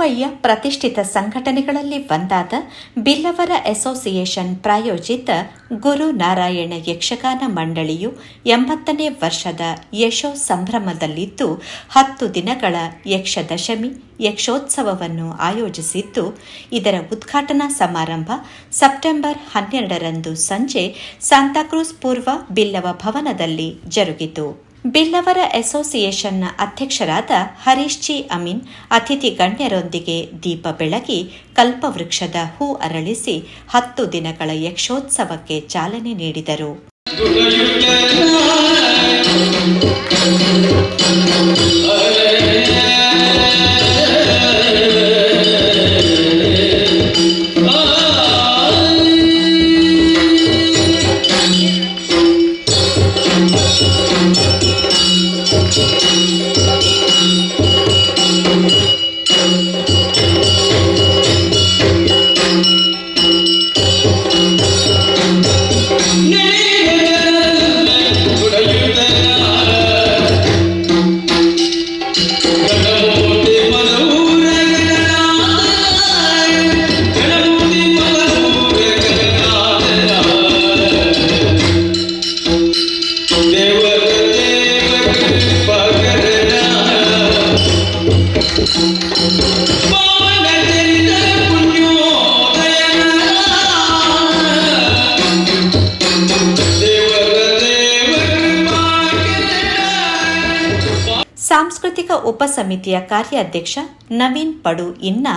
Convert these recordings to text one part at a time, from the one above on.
ಮುಂಬಯಿಯ ಪ್ರತಿಷ್ಠಿತ ಸಂಘಟನೆಗಳಲ್ಲಿ ಒಂದಾದ ಬಿಲ್ಲವರ ಅಸೋಸಿಯೇಷನ್ ಪ್ರಾಯೋಜಿತ ಗುರು ನಾರಾಯಣ ಯಕ್ಷಗಾನ ಮಂಡಳಿಯು ಎಂಬತ್ತನೇ ವರ್ಷದ ಯಶೋ ಸಂಭ್ರಮದಲ್ಲಿದ್ದು, ಹತ್ತು ದಿನಗಳ ಯಕ್ಷದಶಮಿ ಯಕ್ಷೋತ್ಸವವನ್ನು ಆಯೋಜಿಸಿದ್ದು, ಇದರ ಉದ್ಘಾಟನಾ ಸಮಾರಂಭ ಸೆಪ್ಟೆಂಬರ್ ಹನ್ನೆರಡರಂದು ಸಂಜೆ ಸಾಂತಾಕ್ರೂಸ್ ಪೂರ್ವ ಬಿಲ್ಲವ ಭವನದಲ್ಲಿ ಜರುಗಿತು. ಬಿಲ್ಲವರ ಅಸೋಸಿಯೇಷನ್ನ ಅಧ್ಯಕ್ಷರಾದ ಹರೀಶ್ ಜಿ ಅಮೀನ್, ಅತಿಥಿ ಗಣ್ಯರೊಂದಿಗೆ ದೀಪ ಬೆಳಗಿ ಕಲ್ಪವೃಕ್ಷದ ಹೂ ಅರಳಿಸಿ ಹತ್ತು ದಿನಗಳ ಯಕ್ಷೋತ್ಸವಕ್ಕೆ ಚಾಲನೆ ನೀಡಿದರು. ಸಾಂಸ್ಕೃತಿಕ ಉಪಸಮಿತಿಯ ಕಾರ್ಯಾಧ್ಯಕ್ಷ ನವೀನ್ ಪಡು ಇನ್ನ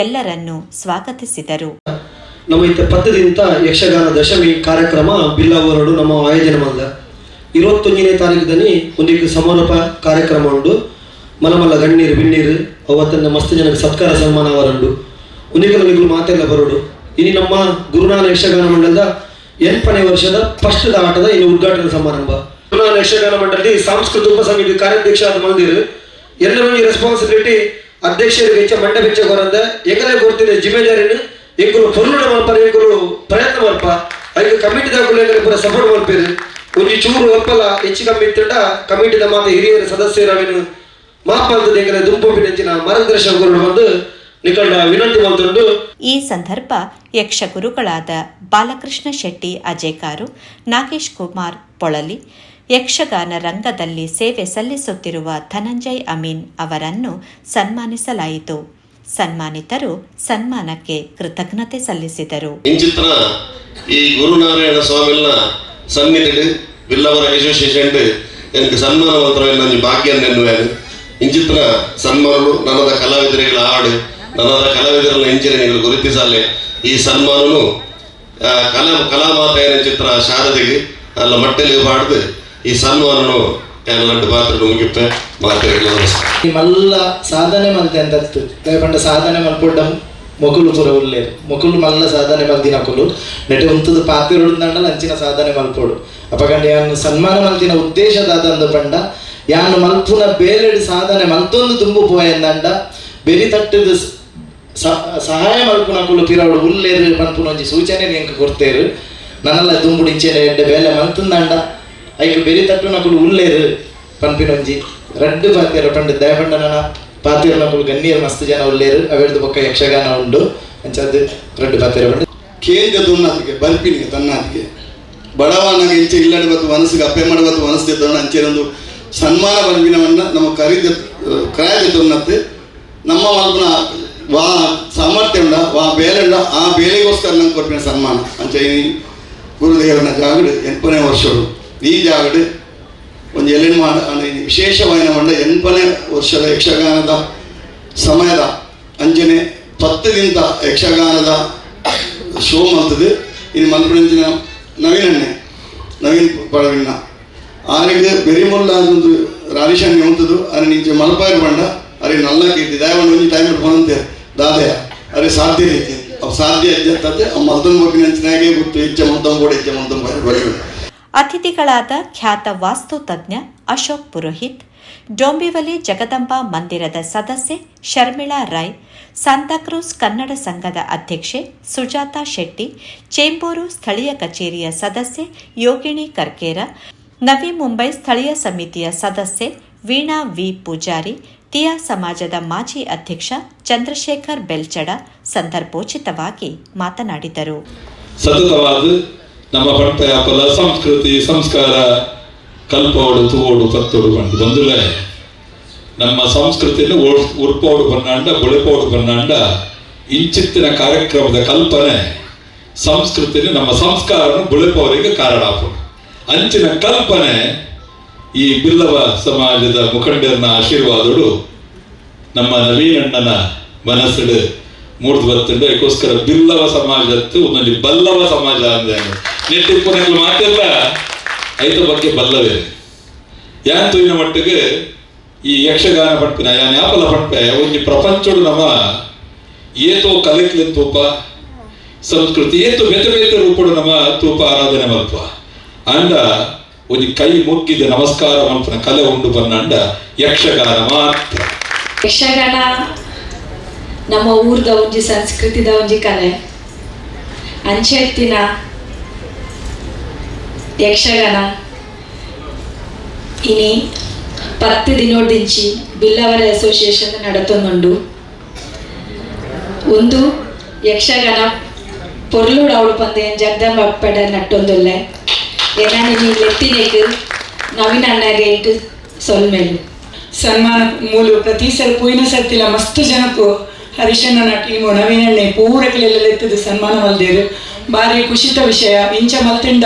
ಎಲ್ಲರನ್ನು ಸ್ವಾಗತಿಸಿದರು. ನಮ್ಮ ಇಂಥ ಪತ್ತದಿಂದ ಯಕ್ಷಗಾನ ದಶಮಿ ಕಾರ್ಯಕ್ರಮ ಬಿಲ್ಲವರಡು ನಮ್ಮ ಆಯೋಜನೆ ಮಾಡಿದ ಇರುವತ್ತೊಂದನೇ ತಾರೀಕದಲ್ಲಿ ಒಂದಿಗೆ ಸಮಾರೋಪ ಕಾರ್ಯಕ್ರಮ ಉಂಡು ಮಲಮಲ್ಲ ಗಣ್ಣೀರು ಬಿಣ್ಣೀರು ಅವತ್ತನ್ನ ಮಸ್ತ್ ಜನಕ್ಕೆ ಸತ್ಕಾರ ಸನ್ಮಾನ ಅವರಂಡು ಒಂದಿಗೆ ನಿಗಲು ಮಾತೆಲ್ಲ ಬರೋಡು ಇನ್ನು ನಮ್ಮ ಗುರುನಾಥ ಯಕ್ಷಗಾನ ಮಂಡಲದ ಎಂಟನೇ ವರ್ಷದ ಫಸ್ಟ್ ಆಟದ ಇನ್ನು ಉದ್ಘಾಟನಾ ಸಮಾರಂಭ. ಗುರುನಾನ ಯಕ್ಷಗಾನ ಮಂಡಳಿ, ಸಾಂಸ್ಕೃತಿಕ ಉಪಸಮಿತಿ ಕಾರ್ಯಾಧ್ಯಕ್ಷ ಅದು ಮಂದಿರು ಎಲ್ಲರೂ ಈ ರೆಸ್ಪಾನ್ಸಿಬಿಲಿಟಿ ಅಧ್ಯಕ್ಷರಿಗೆ ಹೆಚ್ಚ ಮಂಡ ಬೆಚ್ಚ ಕೊರಂದ ಎಂಗಲೇ ಗೊತ್ತಿದೆ ಜಿಮ್ಮೆದಾರಿನ ಎಂಕುಲು ಪೂರ್ಣ ಮಲ್ಪರ ಎಂಕುಲು ಪ್ರಯತ್ನ ಮಲ್ಪ, ಐದು ಕಮಿಟಿ ದಾಖಲೆ ಪೂರ ಸಪೋರ್ಟ್ ಮಲ್ಪೇರು. ಒಂಜಿ ಚೂರು ಒಪ್ಪಲ, ಹೆಚ್ಚು ಕಮ್ಮಿ ಇತ್ತಂಡ, ಕಮಿಟಿದ ಮಾತ ಹಿರಿಯರ ಸದಸ್ಯರವೇನು ಮಾಪಂತದ ಎಂಗಲ ದುಂಪೊಪ್ಪಿನ ಮಾರ್ಗದರ್ಶಕರು ಬಂದು ವಿನಂತಿ ಈ ಸಂದರ್ಭ ಯಕ್ಷಗುರುಗಳಾದ ಬಾಲಕೃಷ್ಣ ಶೆಟ್ಟಿ ಅಜೇಕಾರು ನಾಗೇಶ್ ಕುಮಾರ್, ಪೊಳಲಿ ಯಕ್ಷಗಾನ ರಂಗದಲ್ಲಿ ಸೇವೆ ಸಲ್ಲಿಸುತ್ತಿರುವ ಧನಂಜಯ್ ಅಮೀನ್ ಅವರನ್ನು ಸನ್ಮಾನಿಸಲಾಯಿತು ಸನ್ಮಾನಿತರು ಸನ್ಮಾನಕ್ಕೆ ಕೃತಜ್ಞತೆ ಸಲ್ಲಿಸಿದರು ಇಂಚಿತ್ರ ಈ ಗುರುನಾರಾಯಣ ಸ್ವಾಮಿನ ಸನ್ನಿಧಿಡು ಬಿಲ್ಲವರ ಅಸೋಸಿಯೇಷನ್ எனக்கு ಸನ್ಮಾನ ಮಂತ್ರವೆಲ್ಲ ನಂಜಿ ಭಾಗ್ಯ ನೆನ್ನುವೇನು ಇಂಚಿತ್ರ ಸನ್ಮಾನಲು ನನ್ನದ ಕಲಾವಿದರಿಗಳ ಹಾಡು ನನ್ನದ ಕಲಾವಿದರನ್ನ ಇಂಚಿನ ಗುರುತಿಸಲೆ ಈ ಸನ್ಮಾನನು ಆ, ಕಲಾ ಕಲಾಮಾತೆಯ ಚಿತ್ರ ಶಾರದೆಗೆ ಅಲ್ಲ ಮಟ್ಟೆಲಿ ಹಾಡ್ದು ಈ ಸನ್ಮಾನನು ಎರಡು ಪಾತ್ರ ಈ ಮಲ್ಲ ಸಾಧನೆ ಮಲ್ತೆ ಅಂತತ್ತು ಪಂಡ ಸಾಧನೆ ಮಲ್ಪೊಡ್ಡ ಮೊಕುಲು ಪುರ ಉಲ್ಲೇರು ಮೊಕುಲು ಮಲ್ಲ ಸಾಧನೆ ಮಲ್ದಿನ ಕುಲು ನೆಟೆ ಉಂತದ ಅಂತ ಅಂಚಿನ ಸಾಧನೆ ಮಲ್ಪೋಡು ಅಪಕಂಡ ಯಾನು ಸನ್ಮಾನ ಮಲ್ತಿನ ಉದ್ದೇಶದಾದ ಅಂದು ಪಂಡ. ಯಾನು ಮಲ್ಪುನ ಬೇಲೆಡ್ ಸಾಧನೆ ಮಲ್ತೊಂದು ತುಂಬು ಪೋಯಂದಂಡ ಬೆರಿ ತಟ್ಟದ ಸಹಾಯ ಮಲ್ಪುನ ಕುಲು ಪಿರವಡು ಉಲ್ಲೇರು ಮಲ್ಪುನ ಒಂಜಿ ಸೂಚನೆ ನಿಂಕ ಕೊಡ್ತೇರು. ನನ್ನಲ್ಲ ದುಂಬುಡಿಂಚೆನೆ ಎಡ್ಡೆ ಬೇಲೆ ಮಲ್ತುಂದಂಡ ಐದು ಬೆರಿ ತಟ್ಟುನ ಕುಲು ಉಲ್ಲೇರು ಪನ್ಪಿನೊಂಜಿ ರಡ್ಡು ಪಾತಿಯರ ಪಂಡ ದಯಪಂಡನ ಪಾತಿಯರ ನಕುಲು ಗಣ್ಯರು ಮಸ್ತ್ ಜನ ಉಲ್ಲೇರು ಅವೆಡ್ದು ಪಕ್ಕ ಯಕ್ಷಗಾನ ಉಂಡು. ಅಂಚದ್ದು ರಡ್ಡು ಪಾತಿಯರ ಪಂಡ. ಕೇಂದ್ರ ದುನ್ನಾತಿಗೆ ಬರ್ಪಿನಿಗೆ ತನ್ನಾತಿಗೆ. ಬಡವನಾಗ ಇಂಚೆ ಇಲ್ಲಡೆ ಬತ್ತು ಮನಸ್ಸಿಗೆ ಅಪ್ಪೆ ಮಾಡಿ ಬತ್ತು ಮನಸ್ಸಿದ್ದ ಅಂಚೆರೊಂದು ಸನ್ಮಾನ ಬರ್ಪಿನವನ್ನ ನಮ್ಮ ಕರಿದ, ಕ್ರಾಯದ ದುನ್ನತ್ತೆ ನಮ್ಮ ಮಲ್ಪನ ವಾ ಸಾಮರ್ಥ್ಯ ಉಂಡ, ವಾ ಬೇಲೆ ಉಂಡ, ಆ ಬೇಲೆಗೋಸ್ಕರ ನಂಗೆ ಕೊಟ್ಟಿನ ಸನ್ಮಾನ. ಅಂಚೆ ಗುರುದೇವನ ಜಾಗಡು ಎಂಪನೇ ವರ್ಷಗಳು ಈ ಜಾಗಡು ಒಂದು ಎಲ್ಲಿನ ಅಂದ್ರೆ ಇದು ವಿಶೇಷವಾದ ಮಂಡ ಎಂಟನೇ ವರ್ಷದ ಯಕ್ಷಗಾನದ ಸಮಯದ ಅಂಜನೆ ಪತ್ತದಿಂದ ಯಕ್ಷಗಾನದ ಶೋ ಮಾಡ್ತದೆ ಇನ್ನು ಮಲ್ಪಡಿಂಚಿನ ನವೀನಣ್ಣೆ, ನವೀನ್ ಪಡವಿನ ಆನೆಗೆ ಬೆರಿಮುಲ್ಲ ಅದೊಂದು ರಾರಿಶಾನ್ಯ ಉಂಟದು ಅರೆ ನಿಂಚೆ ಮಲ್ಪಾಯರ್ ಬಂಡ. ಅರೆ ನಲ್ಲ ಕೀರ್ತಿ. ದಯವನ್ನು ಒಂದು ಟೈಮ್ ಬಂತೆ ದಾದಯ ಅರೆ ಸಾಧ್ಯ ರೀತಿ ಅವು ಸಾಧ್ಯ ಇದ್ದಂತೆ ಅವು ಮಲ್ದನ್ ಬೋಪಿನ ನೆಂಚಿನಾಗೆ ಗೊತ್ತು. ಹೆಚ್ಚೆ ಮಲ್ದಂ ಕೂಡ ಹೆಚ್ಚೆ ಮಲ್ದಂ ಬರೀ ಅತಿಥಿಗಳಾದ ಖ್ಯಾತ ವಾಸ್ತು ತಜ್ಞ ಅಶೋಕ್ ಪುರೋಹಿತ್, ಡೋಂಬಿವಲಿ ಜಗದಂಬಾ ಮಂದಿರದ ಸದಸ್ಯೆ ಶರ್ಮಿಳಾ ರಾಯ್ ಸಾಂತಾಕ್ರೂಸ್ ಕನ್ನಡ ಸಂಘದ ಅಧ್ಯಕ್ಷೆ ಸುಜಾತಾ ಶೆಟ್ಟಿ, ಚೇಂಬೂರು ಸ್ಥಳೀಯ ಕಚೇರಿಯ ಸದಸ್ಯೆ ಯೋಗಿಣಿ ಕರ್ಕೇರ, ನವಿ ಮುಂಬೈ ಸ್ಥಳೀಯ ಸಮಿತಿಯ ಸದಸ್ಯೆ ವೀಣಾ ವಿ ಪೂಜಾರಿ, ತಿಯಾ ಸಮಾಜದ ಮಾಜಿ ಅಧ್ಯಕ್ಷ ಚಂದ್ರಶೇಖರ್ ಬೆಲ್ಚಡ ಸಂದರ್ಭೋಚಿತವಾಗಿ ಮಾತನಾಡಿದರು. ನಮ್ಮ ಪಂಪೆಯ ಪಲ ಸಂಸ್ಕೃತಿ, ಸಂಸ್ಕಾರ ಕಲ್ಪೋಡು ತುಗೋಡು ಕತ್ತೋಡು ಬಂಡು ಬಂದು ನಮ್ಮ ಸಂಸ್ಕೃತಿಯಲ್ಲಿ ಉರ್ಪೋಡು ಬನ್ನಾಂಡ ಬುಳೆಪೋಡು ಬನ್ನಾಂಡ ಇಂಚಿತ್ತಿನ ಕಾರ್ಯಕ್ರಮದ ಕಲ್ಪನೆ. ಸಂಸ್ಕೃತಿನ ನಮ್ಮ ಸಂಸ್ಕಾರವನ್ನು ಬುಳೆಪೋರಿಗೆ ಕಾರಣ. ಅಂಚಿನ ಕಲ್ಪನೆ ಈ ಬಿಲ್ಲವ ಸಮಾಜದ ಮುಖಂಡರನ್ನ ಆಶೀರ್ವಾದಗಳು ನಮ್ಮ ನವೀನಣ್ಣನ ಮನಸ್ಸಿಡು ಮೂಡ್ದು ಬರ್ತಂಡ ಅದಕ್ಕೋಸ್ಕರ ಬಿಲ್ಲವ ಸಮಾಜದ್ದು ಒಂದಲ್ಲಿ ಬಲ್ಲವ ಸಮಾಜ ಅಂದ್ರೆ ನೆಟ್ಟಿಪ್ಪನಲ್ಲಿ ಮಾತೆಲ್ಲ ಐದು ಬಗ್ಗೆ ಬಲ್ಲವೇ. ಯಾನ್ ತೂಯಿನ ಮಟ್ಟಿಗೆ ಈ ಯಕ್ಷಗಾನ ಪಟ್ಟಿನ ಯಾನ್ ಯಾಪಲ ಪಂಪೆ ಒಂದು ಪ್ರಪಂಚಡು ನಮ್ಮ ಏತೋ ಕಲಿಕ್ಲಿ ತೂಪ, ಸಂಸ್ಕೃತಿ ಏತು ಬೇತೆ ಬೇತೆ ರೂಪಡು ನಮ್ಮ ತೂಪ ಆರಾಧನೆ ಮಲ್ಪ ಅಂಡ ಒಂದು ಕೈ ಮುಗ್ಗಿದ ನಮಸ್ಕಾರ ಮಂತ್ರ ಕಲೆ ಉಂಡು ಬನ್ನಂಡ ಯಕ್ಷಗಾನ ಮಾತ್ರ. ಯಕ್ಷಗಾನ ನಮ್ಮ ಊರ್ದ ಒಂಜಿ ಸಂಸ್ಕೃತಿದ ಒಂಜಿ ಕಲೆ. ಅಂಚೆತ್ತಿನ ಯಕ್ಷಗಾನ. ಇನಿ ಪತ್ತು ದಿನೋಡಿಂಚಿ ಬಿಲ್ಲವರ ಅಸೋಸಿಯೇಷನ್ ನಡತೊಂದುಂಡು. ಒಂದು, ಯಕ್ಷಗಾನ ಪೊರ್ಲುಡು ಅವಳು ಪಂದೆ ಜಗದಂಬ ಅಪ್ಪಡ ನಟ್ಟೊಂದುಲ್ಲೆ. ಏನಾನಿ ಲೆತ್ತಿನೆಗ್ ನವೀನ ಅಣ್ಣಗೆ ಸೊಲ್ಮೆಲು. ಸನ್ಮಾನ ಮೂಲು ಪ್ರತಿ ಸಲ ಪೂಯಿನ ಸರ್ತಿಲ ಮಸ್ತ್ ಜನಕ್ಕೂ ಹರಿಶಣ್ಣ ಟೀಮು ನವೀನಣ್ಣೆ ಪೂರಕಲೆಲ್ಲ ಸನ್ಮಾನ ಮಲ್ದೇರು. ಭಾರಿ ಖುಷಿತ ವಿಷಯ ಇಂಚ ಮಲ್ತಿಂಡ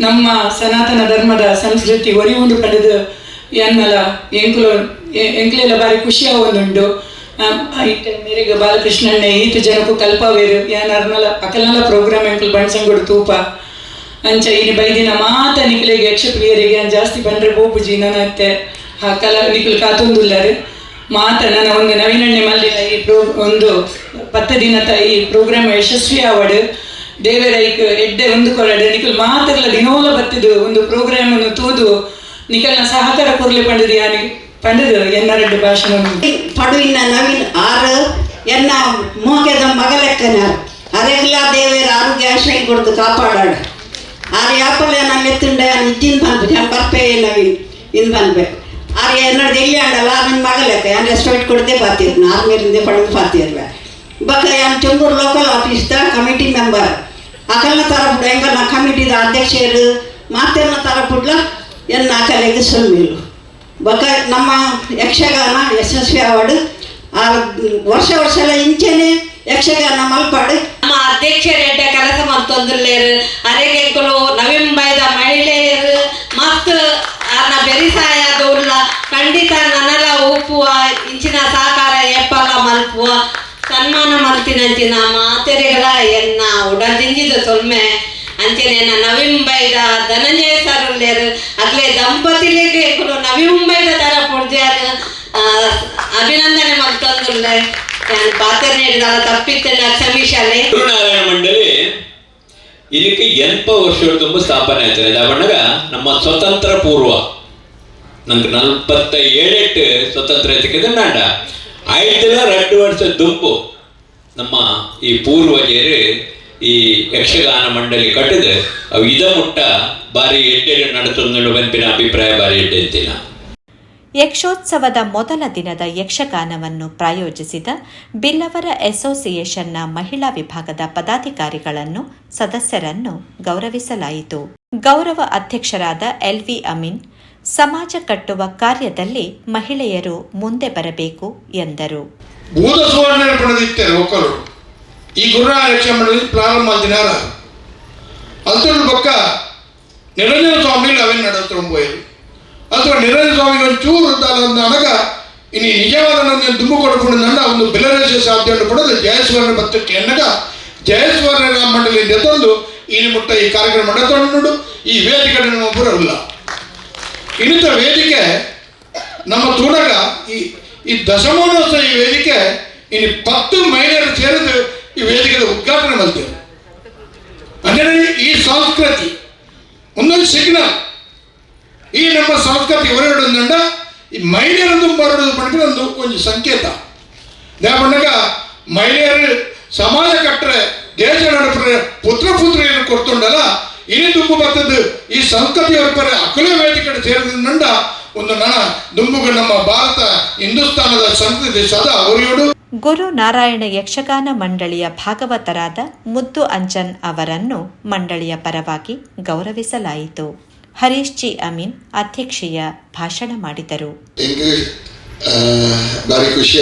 ನಮ್ಮ ಸನಾತನ ಧರ್ಮದ ಸಂಸ್ಕೃತಿ ಒರಿವುಂಡು ಪಡೆದು ಎನ್ನಲ ಎಂಕುಲು ಎಂಕ್ಲೆಲ್ಲ ಬಾರಿ ಒಂದುಂಡು. ಐಟ ಮೇರೆಗೆ ಬಾಲಕೃಷ್ಣಣ್ಣ ಈತ ಜನಕ್ಕೂ ಕಲ್ಪವೇರು. ಯಾನ್ ಅರ್ನಲ ಅಕಲ್ನಲ ಪ್ರೋಗ್ರಾಮ್ ಎಂಕುಲು ಬಣ್ಸಂಗೊಡು ತೂಪ. ಅಂಚ ಇನ್ನು ಬೈದಿನ ಮಾತ ನಿಖಿಲಿಗೆ, ಯಕ್ಷಪ್ರಿಯರಿಗೆ, ಅನ್ ಜಾಸ್ತಿ ಬಂದ್ರೆ ಬೋಪುಜಿ ನನ್ನತ್ತೆ ಆ ಕಲ, ನಿಖಿಲ್ ಕಾತೊಂದುಲ್ಲಾರೆ. ಮಾತ ನನ್ನ ಒಂದು ನವೀನಣ್ಣೆ ಮಲ್ಲಿಲ್ಲ ಈ ಪ್ರೋ, ಒಂದು ಪತ್ತ ದಿನ ಈ ಪ್ರೋಗ್ರಾಮ್ ಯಶಸ್ವಿ ಆವಡು. ದೇವರೈಕ್ ಎಡ್ಡೆ ಉಂದುಕೊಳ್ಳಡೆ ನಿಖಲ್ ಮಾತೆಲ್ಲ ದಿನೋಲ ಬತ್ತಿದು ಒಂದು ಪ್ರೋಗ್ರಾಮ್ ಅನ್ನು ತೂದು ನಿಖಲ್ನ ಸಹಕಾರ ಕೊರ್ಲಿ ಪಂಡದು ಯಾರಿ ಪಂಡದು ಎನ್ನರಡ್ಡು ಭಾಷಣ ಪಡುವಿನ ನವೀನ್ ಆರ್ ಎನ್ನ ಮೋಕೆದ ಮಗಲೆಕ್ಕನ ಅರೆಲ್ಲ ದೇವರ ಆರೋಗ್ಯ ಆಶ್ರಯ ಕೊಡ್ತು ಕಾಪಾಡಾಡ ಆರು ಯಾಪಲ್ಲ ನಾನು ಎತ್ತಿಂಡ ಇದ್ದಿನ ಬಂದ್ಬಿಟ್ಟು ನಾನು ಬರ್ಪೇ ನವೀನ್, ಇನ್ ಬಂದ್ಬೇಕು ಆರು ಎನ್ನಡ್ ಎಲ್ಲಿ ಆಡಲ್ಲ ನನ್ನ ಮಗಲೆಕ್ಕ ನಾನು ರೆಸ್ಟೋರೆಂಟ್ ಕೊಡದೆ ಬರ್ತಿದ್ನ ಆರ್ಮಿರಿಂದ ಪಡೆದು ಬರ್ತಿರ್ಬೇಕು ಬಕ್ಕ ಯಾನ್ ಚಂದೂರು ಲೋಕಲ್ ಆಫೀಸ್ದ ಕಮಿಟಿ ಮೆಂಬರ್ ಅಕಲ್ನ ತರಪುಡ ಎಂಗಲ್ ನಾ ಕಮಿಟಿದ ಅಧ್ಯಕ್ಷರು ಮಾತೆಲ್ಲ ತರಪುಡ್ಲ ಎನ್ನ ಅಕಲೆಗೆ ಸೊಲ್ಮೇಲು ಬಕ ನಮ್ಮ ಯಕ್ಷಗಾನ ಯಶಸ್ವಿ ಅವಾರ್ಡ್ ಆ ವರ್ಷ ವರ್ಷ ಎಲ್ಲ ಇಂಚೆನೆ ಯಕ್ಷಗಾನ ಮಲ್ಪಾಡು. ನಮ್ಮ ಅಧ್ಯಕ್ಷರು ಎಡ್ಡೆ ಕೆಲಸ ಮಲ್ತೊಂದುಲ್ಲೇರು ಅರೆಗೆಗಳು ನವೆಂಬೈದ ಮಹಿಳೆಯರು ಮಸ್ತ್ ಅನ್ನ ಬೆರಿಸಾಯದವುಲ್ಲ ಖಂಡಿತ ನನಲ ಉಪ್ಪುವ ಇಂಚಿನ ಸಹಕಾರ ಎಪ್ಪಲ ಮಲ್ಪುವ. ಸನ್ಮಾನ ಮಲ್ತಿನಂಚಿನ ಮಾತೆರೆಗಳ ಎನ್ನ ಉಡದಿಂಜಿದ ಸೊಲ್ಮೆ ಅಂಚೆನ ನವಿಂಬೈದ ಧನಂಜಯ ಸರುಲ್ಲೇರು ಅಗ್ಲೆ ದಂಪತಿಲಿಗೆ ಕುಲು ನವಿಂಬೈದ ತರ ಪುಡ್ದ್ಯಾರು ಅಭಿನಂದನೆ ಮಲ್ತೊಂದುಲ್ಲೆ ನಾನು ಪಾತ್ರ ನೀಡಿದ ತಪ್ಪಿತ್ತೇನೆ ಕ್ಷಮಿಸಲೆ ಗುರುನಾರಾಯಣ ಮಂಡಳಿ ಇದಕ್ಕೆ ಎನ್ಪ ವರ್ಷ ತುಂಬ ಸ್ಥಾಪನೆ ಆಯ್ತದೆ ದಾವಣ್ಣಗ ನಮ್ಮ ಸ್ವತಂತ್ರ ಪೂರ್ವ ನಂಗೆ ನಲ್ಪತ್ತ ಏಳೆಟ್ಟು ಸ್ವತಂತ್ರ ಸಿಕ್ಕಿದ ನಾಡ ಆಯ್ತಲ್ಲ ರೆಡ್ ವರ್ಷ ದುಂಬು ನಮ್ಮ ಈ ಪೂರ್ವಜರು ಈ ಯಕ್ಷಗಾನ ಮಂಡಳಿ ಕಟ್ಟಿದ ಅವು ಇದ ಮುಟ್ಟ ಬಾರಿ ಎಡ್ಡೆ ನಡೆತೊಂದು ಬಂಪಿನ ಅಭಿಪ್ರಾಯ ಬಾರಿ ಎಡ್ಡೆ ಅಂತಿನ ಯಕ್ಷೋತ್ಸವದ ಮೊದಲ ದಿನದ ಯಕ್ಷಗಾನವನ್ನು ಪ್ರಾಯೋಜಿಸಿದ ಬಿಲ್ಲವರ ಅಸೋಸಿಯೇಷನ್ನ ಮಹಿಳಾ ವಿಭಾಗದ ಪದಾಧಿಕಾರಿಗಳನ್ನು ಸದಸ್ಯರನ್ನು ಗೌರವಿಸಲಾಯಿತು. ಗೌರವ ಅಧ್ಯಕ್ಷರಾದ ಎಲ್ವಿ ಅಮೀನ್ ಸಮಾಜ ಕಟ್ಟುವ ಕಾರ್ಯದಲ್ಲಿ ಮಹಿಳೆಯರು ಮುಂದೆ ಬರಬೇಕು ಎಂದರು. ಭೂತ ಸುವರ್ಣ ಒಕ್ಕರು ಈ ಗುರುನಾಥ ಯಕ್ಷ ಮಂಡಳಿ ಪ್ರಾರಂಭ ಮಾಡಿನಾರ ಅದ್ರ ಪಕ್ಕ ನಿರಂಜನ ಸ್ವಾಮಿಗಳು ಅವೇನು ನಡೆಸ್ಕೊಂಬೋಯರು ಅಥವಾ ನಿರಂಜನ ಸ್ವಾಮಿಗೆ ಒಂಚೂರು ಇದ್ದಾರ ಅನಗ ಇನ್ನು ನಿಜವಾದ ನನ್ನ ದುಂಬು ನನ್ನ ಒಂದು ಬೆಲರೇಶ ಸಾಧ್ಯ ಪಡೆದು ಜಯಸ್ವರನ ಭತ್ತಕ್ಕೆ ಎನ್ನಗ, ಜಯಸುವರ್ಣ ಮಂಡಳಿಯಿಂದ ತಂದು ಇಲ್ಲಿ ಮುಟ್ಟ ಈ ಕಾರ್ಯಕ್ರಮ ನಡೆತೊಂಡು ಈ ವೇದಿಕೆ ನಮ್ಮ ಇನ್ನಿತ ವೇದಿಕೆ, ನಮ್ಮ ತೂಡಗ ಈ ಈ ದಶಮಾನೋತ್ಸವ ಈ ವೇದಿಕೆ, ಇನ್ನು ಪತ್ತು ಮಹಿಳೆಯರು ಸೇರಿದು ಈ ವೇದಿಕೆಯ ಉದ್ಘಾಟನೆ ಮಾಡ್ತೇವೆ ಅಂದರೆ ಈ ಸಂಸ್ಕೃತಿ, ಒಂದೊಂದು ಸಿಗ್ನಲ್ ಈ ನಮ್ಮ ಸಂಸ್ಕೃತಿ ಹೊರಗಡೆಂದಂಡ ಈ ಮಹಿಳೆಯರೊಂದು ಬರೋದು ಪಡೆದ್ರೆ ಒಂದು ಒಂದು ಸಂಕೇತ. ದಾಪಣ್ಣಗ ಮಹಿಳೆಯರು ಸಮಾಜ ಕಟ್ಟರೆ, ದೇಶ ನಡಪರೆ ಪುತ್ರ ಪುತ್ರಿಯನ್ನು ಕೊಡ್ತೊಂಡಲ್ಲ ಇನಿ ದುಂಬು ಬರ್ತದ್ದು ಈ ಸಂಸ್ಕೃತಿ ಹೊರಪರೆ ಅಕಲೇ ವೇದಿಕೆ ಸೇರಿದ ಒಂದು ನನ ದುಂಬುಗಳು ನಮ್ಮ ಭಾರತ ಹಿಂದೂಸ್ತಾನದ ಸಂಸ್ಕೃತಿ ಸದಾ ಅವರಿಯೋಡು ಗುರು ನಾರಾಯಣ ಯಕ್ಷಗಾನ ಮಂಡಳಿಯ ಭಾಗವತರಾದ ಮುದ್ದು ಅಂಜನ್ ಅವರನ್ನು ಮಂಡಳಿಯ ಪರವಾಗಿ ಗೌರವಿಸಲಾಯಿತು. ಹರೀಶ್ ಜಿ ಅಮೀನ್ ಅಧ್ಯಕ್ಷೀಯ ಭಾಷಣ ಮಾಡಿದರು. ಖುಷಿ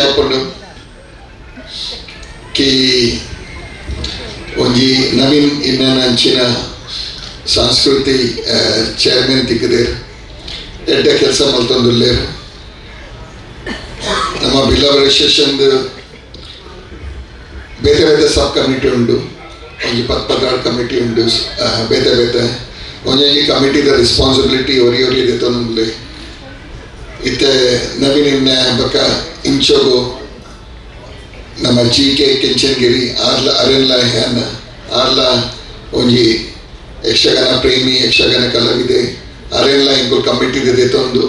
ಸಂಸ್ಕೃತಿ ಚೇರ್ಮನ್ ತಿಕ್ಕದೇರು ಎಡ್ಡ ಕೆಲಸ ಮಲ್ತೊಂದುಲ್ಲೇರು ನಮ್ಮ ಬಿಲ್ಲವರ ಸ್ಟೇಷನ್ದು ಬೇತೆ ಬೇತೆ ಸಬ್ ಕಮಿಟಿ ಉಂಡು ಒಂದು ಪತ್ ಪತ್ತಾರು ಕಮಿಟಿ ಉಂಡು ಬೇತೆ ಬೇತೆ. ಕಮಿಟಿ ಕಮಿಟಿದ ರೆಸ್ಪಾನ್ಸಿಬಿಲಿಟಿ ಅವ್ರಿಗೆ ಒರಿ ದೆತ್ತೊಂದುಲ್ಲೆ ಇತ್ತೆ ನವೀನ ಬಕ್ಕ ಇಂಚೋಗು, ನಮ್ಮ ಜಿ ಕೆ ಕೆಂಚನಗಿರಿ ಆರ್ಲ ಅರೆಲ್ಲ ಹ್ಯಾನ್ ಆರ್ಲ ಒಂಜಿ ಯಕ್ಷಗಾನ ಪ್ರೇಮಿ, ಯಕ್ಷಗಾನ ಕಲಾವಿದೆ ಅರೆಲ್ಲ ಇಂಕುಲ್ ಕಮಿಟಿ ದೆತ್ತೊಂದು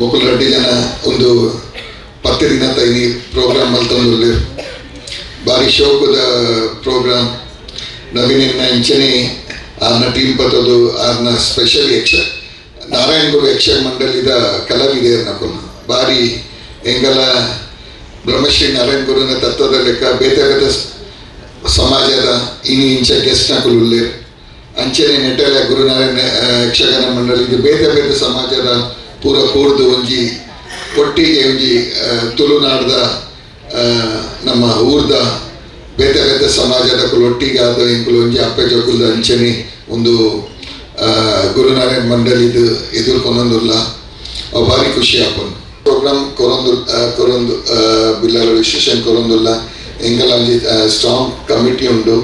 ಮುಕುಲ್ ರೆಡ್ಡಿ ಜನ ಒಂದು ಪತ್ತೆ ದಿನ ತೈನಿ ಪ್ರೋಗ್ರಾಮ್ ಮಲ್ತೊಂದು ಭಾರಿ ಶೋಕದ ಪ್ರೋಗ್ರಾಮ್ ನವೀನ ಇಂಚನೆ ಆರ್ನ ಟೀಮ್ ಬತ್ತೋದು, ಆರ್ನ ಸ್ಪೆಷಲ್ ಯಕ್ಷ, ನಾರಾಯಣ ಗುರು ಯಕ್ಷ ಮಂಡಲಿದ ಕಲಾವಿದೆ ನಕುಲ್. ಭಾರಿ ಎಂಗಲ ಬ್ರಹ್ಮಶ್ರೀ ನಾರಾಯಣ ಗುರುನ ತತ್ವದ ಲೆಕ್ಕ, ಬೇತೆ ಸಮಾಜದ ಇನಿ ಇಂಚ ಗೆಸ್ಟ್ ನಕುಲ್ ಅಂಚನೆ ನೆಟ್ಟಲೆ ಗುರುನಾರಾಯಣ ಯಕ್ಷಗಾನ ಮಂಡಳಿದು ಬೇತ ಬೇತೆ ಸಮಾಜದ ಪೂರ ಕೂಡ್ದು ಒಂಜಿ ಒಟ್ಟಿಗೆ ಒಂಜಿ ತುಳುನಾಡ್ದ ನಮ್ಮ ಊರ್ದ ಬೇತ ಬೇತೆ ಸಮಾಜದ ಒಟ್ಟಿಗೆ ಆದ ಇಂಕುಲು ಒಂಜಿ ಅಪ್ಪೆ ಜೋಕುಲ್ದ ಅಂಚನೆ ಒಂದು ಗುರುನಾರಾಯಣ ಮಂಡಳಿದು ಎದುರ್ಕೊಂದೊಂದುಲ್ಲ ಅವು ಭಾರಿ ಖುಷಿ ಆಪುಂಡು ಪ್ರೋಗ್ರಾಮ್ ಕೊರೊಂದು ಕೊರೊಂದು ಬಿಲ್ಲರ ವಿಶೇಷನ್ ಕೊರೊಂದುಲ್ಲ ಎಂಗಲ ಒಂಜಿ ಸ್ಟ್ರಾಂಗ್ ಕಮಿಟಿ ಉಂಡು.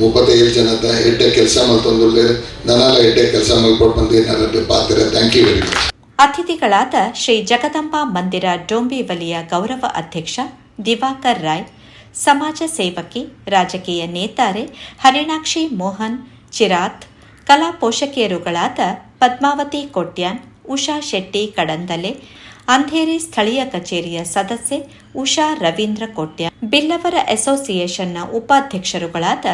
ಮುಪ್ಪತ್ತೈದು ಜನ ಕೆಲಸ ಮಾಡ್ತೊಂದ್ರೆ ನನಾಲ ಎಡ್ಡೆ ಕೆಲಸ ಮಲ್ಪಟ್ಟು ಬಂದು ಪಾತ್ರ. ಥ್ಯಾಂಕ್ ಯು ವೆರಿ ಮಚ್ ಅತಿಥಿಗಳಾದ ಶ್ರೀ ಜಗದಂಬಾ ಮಂದಿರ ಡೋಂಬಿ ವಲಿಯ ಗೌರವ ಅಧ್ಯಕ್ಷ ದಿವಾಕರ್ ರಾಯ್, ಸಮಾಜ ಸೇವಕಿ, ರಾಜಕೀಯ ನೇತಾರೆ ಹರಿಣಾಕ್ಷಿ ಮೋಹನ್, ಚಿರಾತ್, ಕಲಾ ಪೋಷಕಿಯರುಗಳಾದ ಪದ್ಮಾವತಿ ಕೊಟ್ಯಾನ್, ಉಷಾ ಶೆಟ್ಟಿ ಕಡಂದಲೆ, ಅಂಧೇರಿ ಸ್ಥಳೀಯ ಕಚೇರಿಯ ಸದಸ್ಯೆ ಉಷಾ ರವೀಂದ್ರ ಕೊಟ್ಯಾನ್, ಬಿಲ್ಲವರ ಅಸೋಸಿಯೇಷನ್ನ ಉಪಾಧ್ಯಕ್ಷರುಗಳಾದ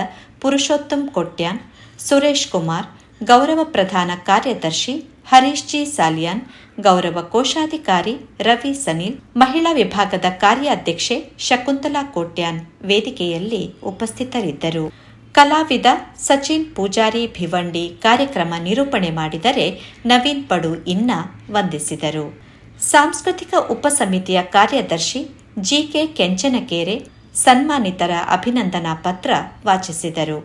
ಪುರುಷೋತ್ತಮ್ ಕೊಟ್ಯಾನ್, ಸುರೇಶ್ ಕುಮಾರ್, ಗೌರವ ಪ್ರಧಾನ ಕಾರ್ಯದರ್ಶಿ ಹರೀಶ್ ಜಿ ಸಾಲಿಯಾನ್, ಗೌರವ ಕೋಶಾಧಿಕಾರಿ ರವಿ ಸನೀಲ್, ಮಹಿಳಾ ವಿಭಾಗದ ಕಾರ್ಯಾಧ್ಯಕ್ಷೆ ಶಕುಂತಲಾ ಕೋಟ್ಯಾನ್ ವೇದಿಕೆಯಲ್ಲಿ ಉಪಸ್ಥಿತರಿದ್ದರು. ಕಲಾವಿದ ಸಚಿನ್ ಪೂಜಾರಿ ಭಿವಂಡಿ ಕಾರ್ಯಕ್ರಮ ನಿರೂಪಣೆ ಮಾಡಿದರೆ ನವೀನ್ ಪಡು ಇನ್ನ ವಂದಿಸಿದರು. ಸಾಂಸ್ಕೃತಿಕ ಉಪಸಮಿತಿಯ ಕಾರ್ಯದರ್ಶಿ ಜಿಕೆ ಕೆಂಚನಕೇರೆ ಸನ್ಮಾನಿತರ ಅಭಿನಂದನಾ ಪತ್ರ ವಾಚಿಸಿದರು.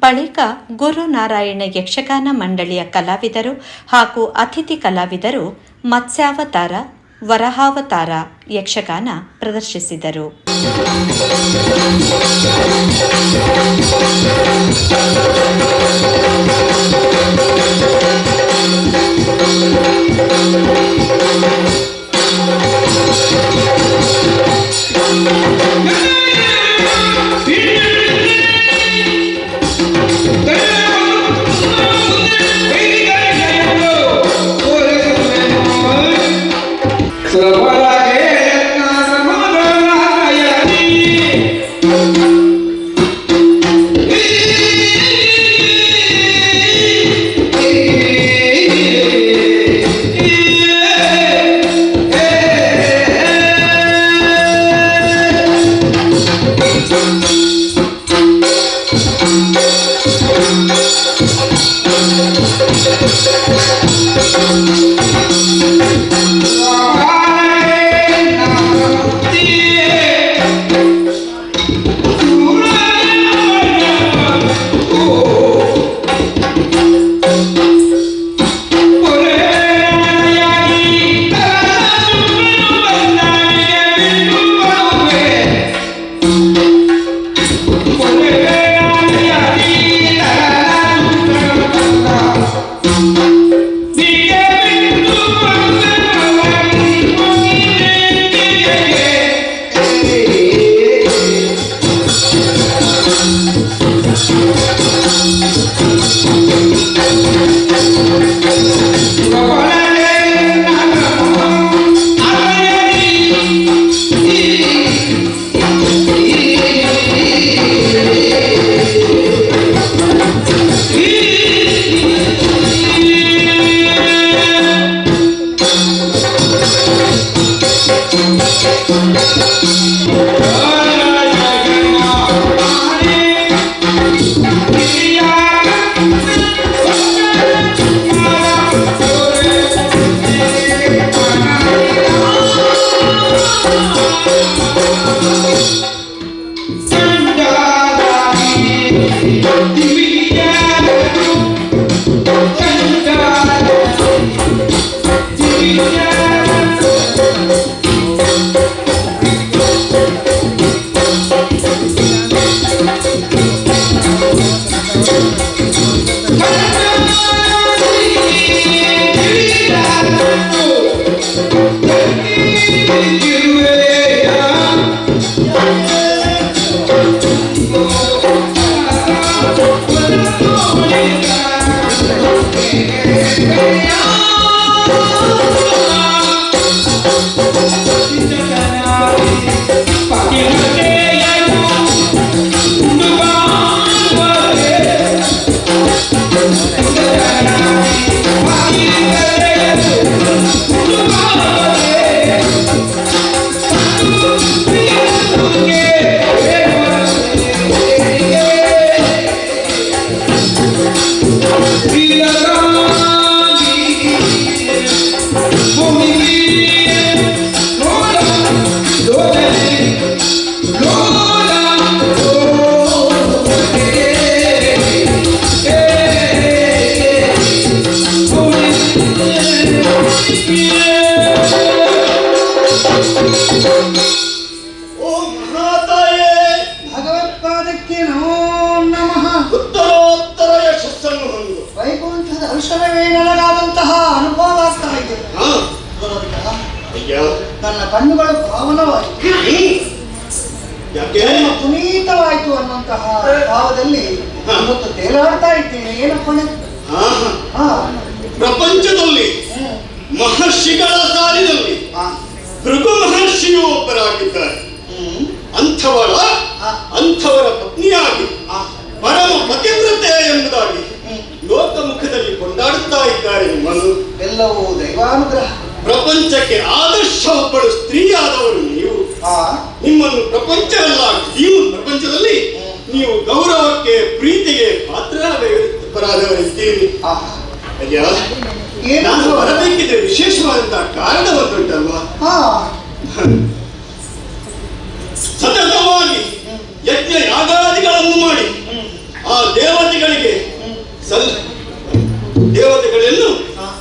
ಬಳಿಕ ಗುರುನಾರಾಯಣ ಯಕ್ಷಗಾನ ಮಂಡಳಿಯ ಕಲಾವಿದರು ಹಾಗೂ ಅತಿಥಿ ಕಲಾವಿದರು ಮತ್ಸ್ಯಾವತಾರ, ವರಹಾವತಾರ ಯಕ್ಷಗಾನ ಪ್ರದರ್ಶಿಸಿದರು. ಕಣ್ಣುಗಳು ಭಾವನವಾಗಿ ಪುನೀತವಾಯಿತು ಅನ್ನುವಂತಹ ಭಾವದಲ್ಲಿ. ಇವತ್ತು ತೇಲಾಡ್ತಾ ಇದ್ದೇನೆ. ಏನಪ್ಪ ಪ್ರಪಂಚದಲ್ಲಿ ಮಹರ್ಷಿಗಳ ಸಾಲಿನಲ್ಲಿ ಭೃಗು ಮಹರ್ಷಿಯು ಒಬ್ಬರಾಗಿದ್ದಾರೆ. ಅಂಥವಳ ಅಂಥವರ ಪತ್ನಿಯಾಗಿ ಪರಮ ಪತಿವ್ರತೆ ಎಂಬುದಾಗಿ ಲೋಕಮುಖದಲ್ಲಿ ಕೊಂಡಾಡುತ್ತಾ ಇದ್ದಾರೆ ಎಲ್ಲವೂ ದೈವಾನುಗ್ರಹ. ಪ್ರಪಂಚಕ್ಕೆ ಆದರ್ಶ ಒಬ್ಬಳು ಸ್ತ್ರೀಯಾದವರು ನೀವು. ಆ. ನಿಮ್ಮನ್ನು ಪ್ರಪಂಚವೆಲ್ಲ ನೀವು ಪ್ರಪಂಚದಲ್ಲಿ ನೀವು ಗೌರವಕ್ಕೆ ಪ್ರೀತಿಗೆ ಪಾತ್ರರಾದವರಿದ್ದೀರಿ ಅಯ್ಯ ನಾನು ಬರಬೇಕಿದೆ ಬರಬೇಕಿದ್ರೆ ವಿಶೇಷವಾದಂತಹ ಕಾರಣ ಒಂದುಂಟಲ್ವಾ? ಹಾ. ಸತತವಾಗಿ ಯಜ್ಞ ಯಾಗಾದಿಗಳನ್ನು ಮಾಡಿ ಆ ದೇವತೆಗಳಿಗೆ ಸಲ್ ದೇವತೆಗಳನ್ನು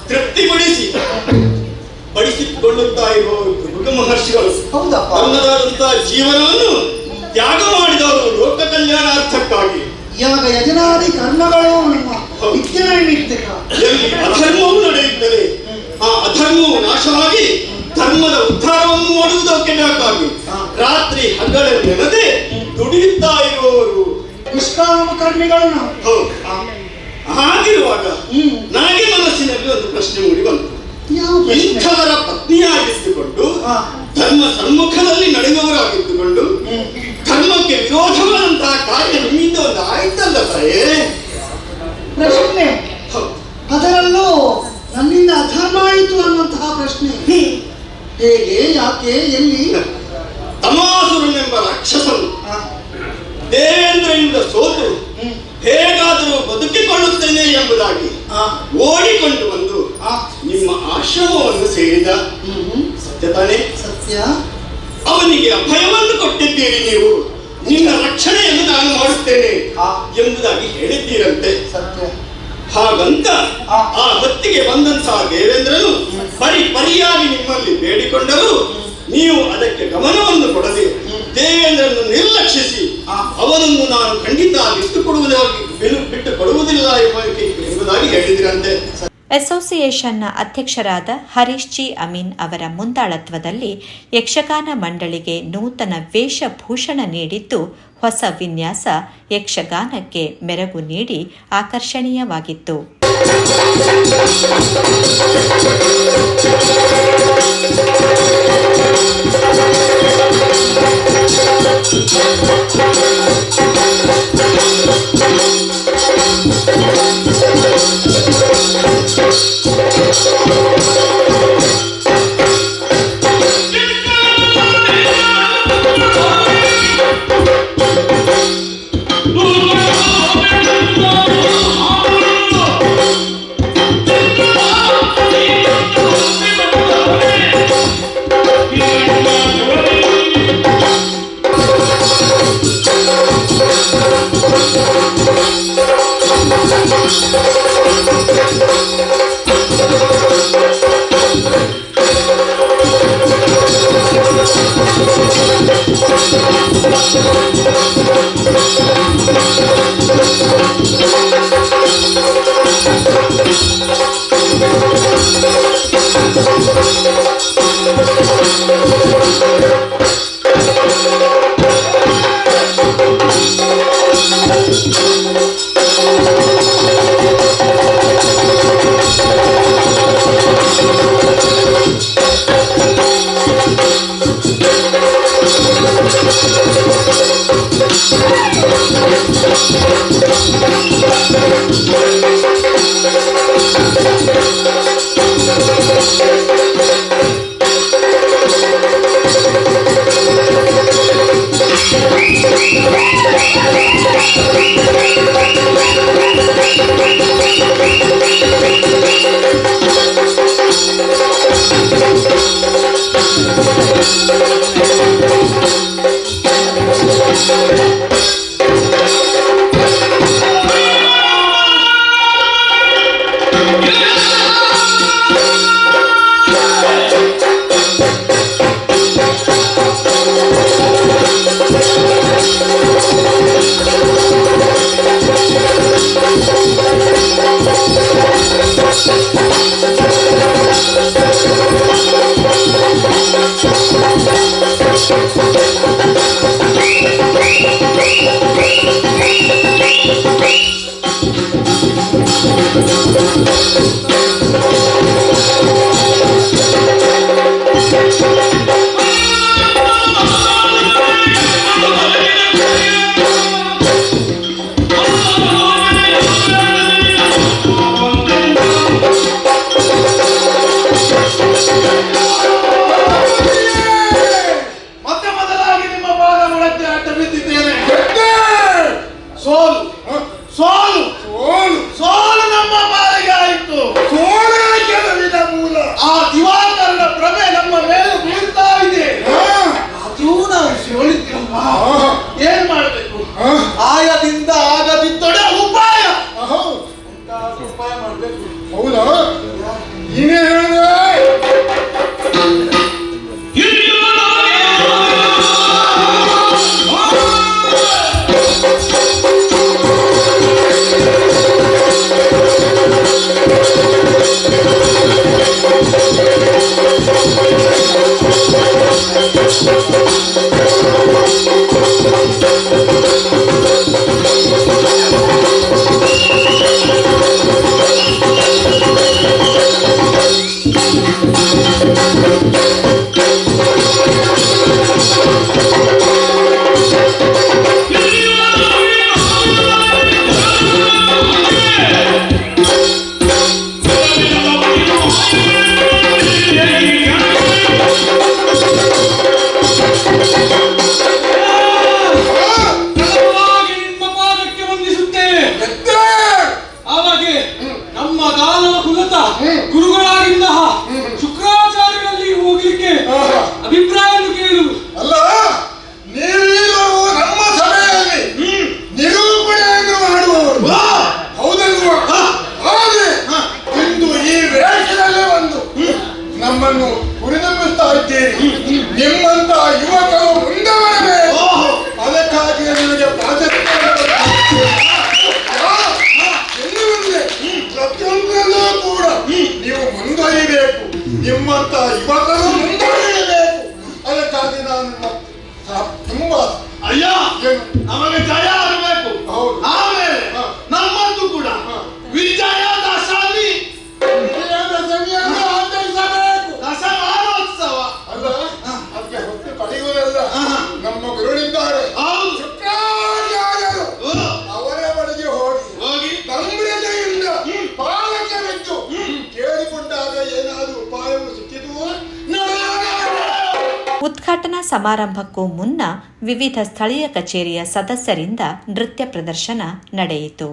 ತೃಪ್ತಿಪಡಿಸಿ ಪಡಿಸಿಕೊಳ್ಳುತ್ತಾ ಇರುವ ಮೃಗ ಮಹರ್ಷಿಗಳು ತನ್ನದಾದಂತಹ ಜೀವನವನ್ನು ತ್ಯಾಗ ಮಾಡಿದವರು ಲೋಕ ಕಲ್ಯಾಣಾರ್ಥಕ್ಕಾಗಿ. ಯಾಗ ಯಜನಾದಿ ಕರ್ಮಗಳು ನಮ್ಮ ಎಲ್ಲಿ ಅಧರ್ಮವು ನಡೆಯುತ್ತದೆ. ಆ ಅಧರ್ಮವು ನಾಶವಾಗಿ ಧರ್ಮದ ಉದ್ಧಾರವನ್ನು ಮಾಡುವುದಕ್ಕೆ ಬೇಕಾಗಿ ರಾತ್ರಿ ಹಗಲೆನ್ನದೆ ದುಡಿಯುತ್ತಾ ಇರುವವರು. ನಿಷ್ಕಾಮ ಕರ್ಮಿಗಳು ನಾವು ಹೌದು ಹಾಗಿರುವಾಗ ನನಗೆ ಮನಸ್ಸಿನಲ್ಲಿ ಒಂದು ಪ್ರಶ್ನೆ ಮೂಡಿ ಬಂತು. ಇಂಥವರ ಪತ್ನಿಯಾಗಿಸಿಕೊಂಡು. ಧರ್ಮ ಸಮ್ಮುಖದಲ್ಲಿ ನಡೆದವರಾಗಿದ್ದುಕೊಂಡು ಧರ್ಮಕ್ಕೆ ವಿರೋಧವಾದಂತಹ ಕಾರ್ಯ ನಿಮ್ಮಿಂದ ಒಂದು ಆಯ್ತಲ್ಲ ಪ್ರಶ್ನೆ. ಅದರಲ್ಲೂ ನನ್ನಿಂದ ಅಧರ್ಮ ಆಯಿತು ಅನ್ನುವಂತಹ ಪ್ರಶ್ನೆ. ಹೇಗೆ ಯಾಕೆ ಎಲ್ಲಿ? ತಮಾಸುರನೆಂಬ ರಾಕ್ಷಸನು ದೇವೇಂದ್ರನಿಂದ ಸೋತು ಹೇಗಾದರೂ ಬದುಕಿಕೊಳ್ಳುತ್ತೇನೆ ಎಂಬುದಾಗಿ ಓಡಿಕೊಂಡು ಬಂದು ನಿಮ್ಮ ಆಶ್ರಮವನ್ನು ಸೇರಿದ ಸತ್ಯ ತಾನೇ? ಸತ್ಯ. ಅವನಿಗೆ ಅಭಯವನ್ನು ಕೊಟ್ಟಿದ್ದೀರಿ ನೀವು. ನಿನ್ನ ರಕ್ಷಣೆಯನ್ನು ನಾನು ಮಾಡುತ್ತೇನೆ. ಎಂಬುದಾಗಿ ಹೇಳಿದ್ದೀರಂತೆ. ಸತ್ಯ. ಹಾಗಂತ ಆ. ಹೊತ್ತಿಗೆ ಬಂದಂತಹ ದೇವೇಂದ್ರನು ಪರಿ ಪರಿಯಾಗಿ ನಿಮ್ಮಲ್ಲಿ ಬೇಡಿಕೊಂಡರು ನೀವು ಅದಕ್ಕೆ ಗಮನವನ್ನು ಕೊಡದೆ ದೇವೇಂದ್ರನನ್ನು ನಿರ್ಲಕ್ಷಿಸಿ ಅವನನ್ನು ನಾನು ಖಂಡಿತ ಬಿಟ್ಟು ಕೊಡುವುದಾಗಿ ಬಿಟ್ಟು ಕೊಡುವುದಿಲ್ಲ ಎಂಬ- ಎಂಬುದಾಗಿ ಹೇಳಿದಿರಂತೆ ಅಸೋಸಿಯೇಷನ್ನ ಅಧ್ಯಕ್ಷರಾದ ಹರೀಶ್ ಜಿ ಅಮೀನ್ ಅವರ ಮುಂದಾಳತ್ವದಲ್ಲಿ ಯಕ್ಷಗಾನ ಮಂಡಳಿಗೆ ನೂತನ ವೇಷಭೂಷಣ ನೀಡಿದ್ದು ಹೊಸ ವಿನ್ಯಾಸ ಯಕ್ಷಗಾನಕ್ಕೆ ಮೆರಗು ನೀಡಿ ಆಕರ್ಷಣೀಯವಾಗಿತ್ತು. ಹೌದಾ? ನೀನೇ ಸಮಾರಂಭಕ್ಕೂ ಮುನ್ನ ವಿವಿಧ ಸ್ಥಳೀಯ ಕಚೇರಿಯ ಸದಸ್ಯರಿಂದ ನೃತ್ಯ ಪ್ರದರ್ಶನ ನಡೆಯಿತು.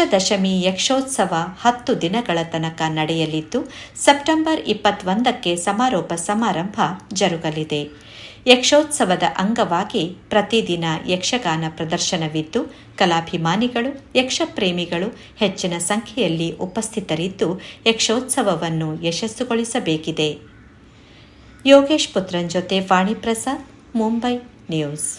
ಯಕ್ಷದಶಮಿ ಯಕ್ಷೋತ್ಸವ ಹತ್ತು ದಿನಗಳ ತನಕ ನಡೆಯಲಿದ್ದು, ಸೆಪ್ಟೆಂಬರ್ ಇಪ್ಪತ್ತೊಂದಕ್ಕೆ ಸಮಾರೋಪ ಸಮಾರಂಭ ಜರುಗಲಿದೆ. ಯಕ್ಷೋತ್ಸವದ ಅಂಗವಾಗಿ ಪ್ರತಿದಿನ ಯಕ್ಷಗಾನ ಪ್ರದರ್ಶನವಿದ್ದು, ಕಲಾಭಿಮಾನಿಗಳು, ಯಕ್ಷಪ್ರೇಮಿಗಳು ಹೆಚ್ಚಿನ ಸಂಖ್ಯೆಯಲ್ಲಿ ಉಪಸ್ಥಿತರಿದ್ದು ಯಕ್ಷೋತ್ಸವವನ್ನು ಯಶಸ್ಸುಗೊಳಿಸಬೇಕಿದೆ. ಯೋಗೇಶ್ ಪುತ್ರನ್ ಜೊತೆ ವಾಣಿಪ್ರಸಾದ್ ಮುಂಬೈ ನ್ಯೂಸ್.